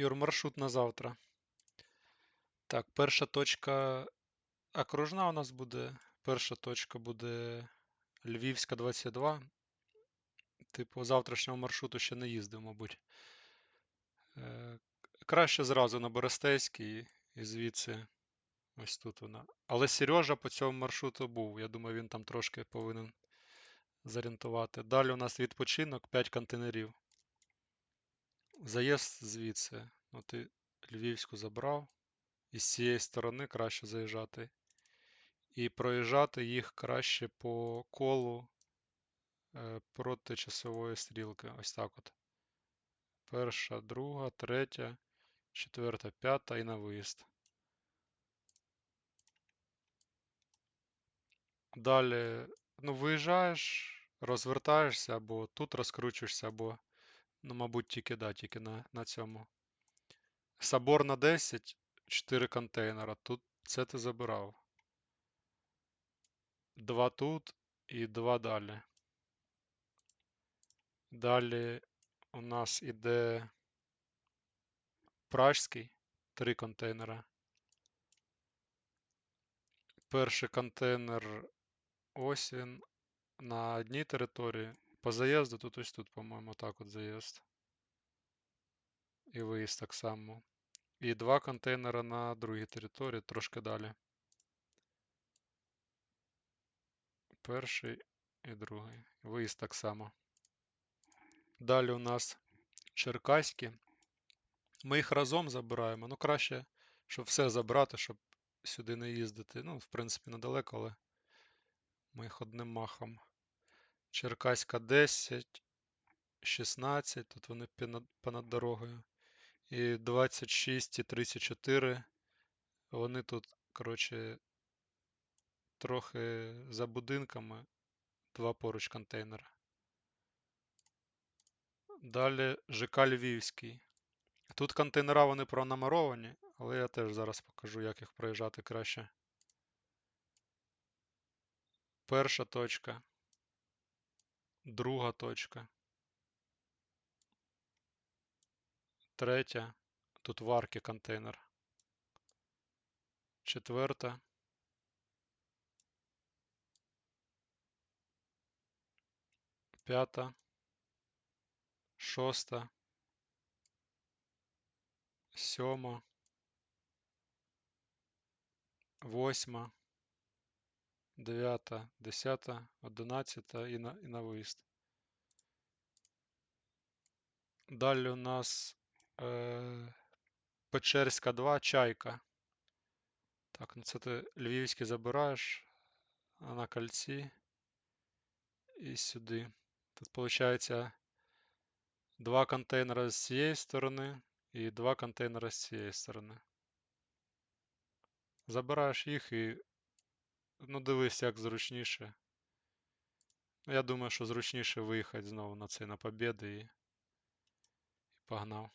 Юр, маршрут на завтра. Так, перша точка окружна у нас буде. Перша точка буде Львівська 22. Типу, завтрашнього маршруту ще не їздив, мабуть. Е, краще зразу на Берестейський і звідси ось тут вона. Але Сережа по цьому маршруту був. Я думаю, він там трошки повинен зорієнтувати. Далі у нас відпочинок 5 контейнерів. Заїзд звідси. Ну, ти Львівську забрав. І з цієї сторони краще заїжджати. І проїжджати їх краще по колу е, проти часової стрілки. Ось так от. Перша, друга, третя, четверта, п'ята і на виїзд. Далі, ну, виїжджаєш, розвертаєшся, або тут розкручуєшся, або, ну, мабуть, тільки, да, тільки на, на цьому. Собор на 10, 4 контейнера. Тут це ти забирав. Два тут і два далі. Далі у нас іде Пражський, три контейнера. Перший контейнер ось він на одній території. По заїзду тут ось тут, по-моєму, так от заїзд. І виїзд так само. І два контейнера на другій території, трошки далі. Перший і другий. Виїзд так само. Далі у нас черкаські. Ми їх разом забираємо. Ну, краще, щоб все забрати, щоб сюди не їздити. Ну, в принципі, недалеко, але ми їх одним махом. Черкаська 10, 16, тут вони понад, дорогою. І 26 і 34. Вони тут, коротше, трохи за будинками. Два поруч контейнера. Далі ЖК Львівський. Тут контейнера вони пронумеровані, але я теж зараз покажу, як їх проїжджати краще. Перша точка. Друга точка. Третя. Тут в арки контейнер. Четверта. П'ята. Шоста. Сьома. Восьма. Дев'ята, десята, одинадцята і на, і на виїзд. Далі у нас е, Печерська 2, чайка. Так, ну це ти львівський забираєш на кольці і сюди. Тут виходить два контейнера з цієї сторони і два контейнера з цієї сторони. Забираєш їх і ну дивись, як зручніше. Я думаю, що зручніше виїхати знову на цей на побіди і, і погнав.